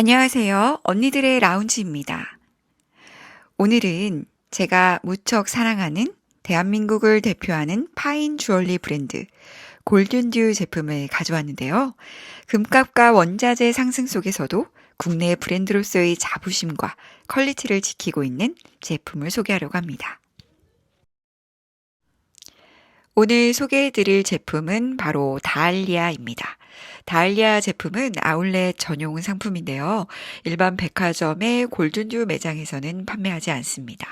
안녕하세요. 언니들의 라운지입니다. 오늘은 제가 무척 사랑하는 대한민국을 대표하는 파인 주얼리 브랜드 골든듀 제품을 가져왔는데요. 금값과 원자재 상승 속에서도 국내 브랜드로서의 자부심과 퀄리티를 지키고 있는 제품을 소개하려고 합니다. 오늘 소개해드릴 제품은 바로 다알리아입니다. 다알리아 제품은 아울렛 전용 상품인데요. 일반 백화점의 골든듀 매장에서는 판매하지 않습니다.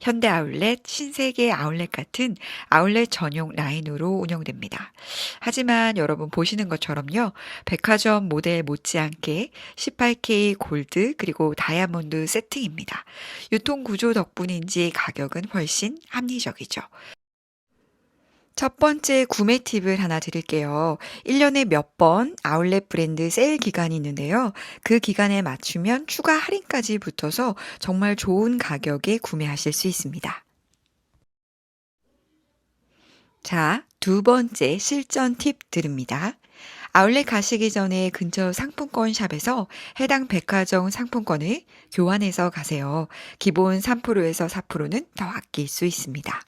현대 아울렛, 신세계 아울렛 같은 아울렛 전용 라인으로 운영됩니다. 하지만 여러분 보시는 것처럼요. 백화점 모델 못지않게 18K 골드 그리고 다이아몬드 세팅입니다. 유통 구조 덕분인지 가격은 훨씬 합리적이죠. 첫 번째 구매 팁을 하나 드릴게요. 1년에 몇 번 아울렛 브랜드 세일 기간이 있는데요. 그 기간에 맞추면 추가 할인까지 붙어서 정말 좋은 가격에 구매하실 수 있습니다. 자, 두 번째 실전 팁 드립니다. 아울렛 가시기 전에 근처 상품권 샵에서 해당 백화점 상품권을 교환해서 가세요. 기본 3%에서 4%는 더 아낄 수 있습니다.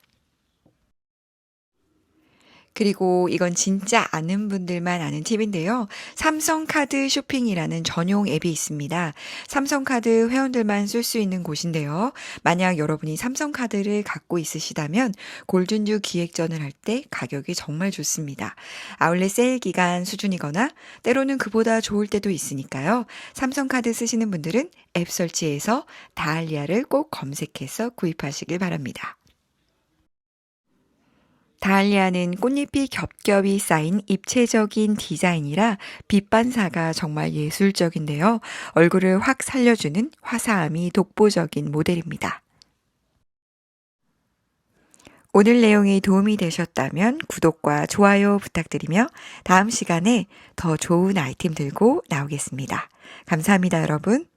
그리고 이건 진짜 아는 분들만 아는 팁인데요. 삼성카드 쇼핑이라는 전용 앱이 있습니다. 삼성카드 회원들만 쓸 수 있는 곳인데요. 만약 여러분이 삼성카드를 갖고 있으시다면 골든듀 기획전을 할 때 가격이 정말 좋습니다. 아울렛 세일 기간 수준이거나 때로는 그보다 좋을 때도 있으니까요. 삼성카드 쓰시는 분들은 앱 설치해서 다알리아를 꼭 검색해서 구입하시길 바랍니다. 다알리아는 꽃잎이 겹겹이 쌓인 입체적인 디자인이라 빛 반사가 정말 예술적인데요. 얼굴을 확 살려주는 화사함이 독보적인 모델입니다. 오늘 내용이 도움이 되셨다면 구독과 좋아요 부탁드리며 다음 시간에 더 좋은 아이템 들고 나오겠습니다. 감사합니다, 여러분.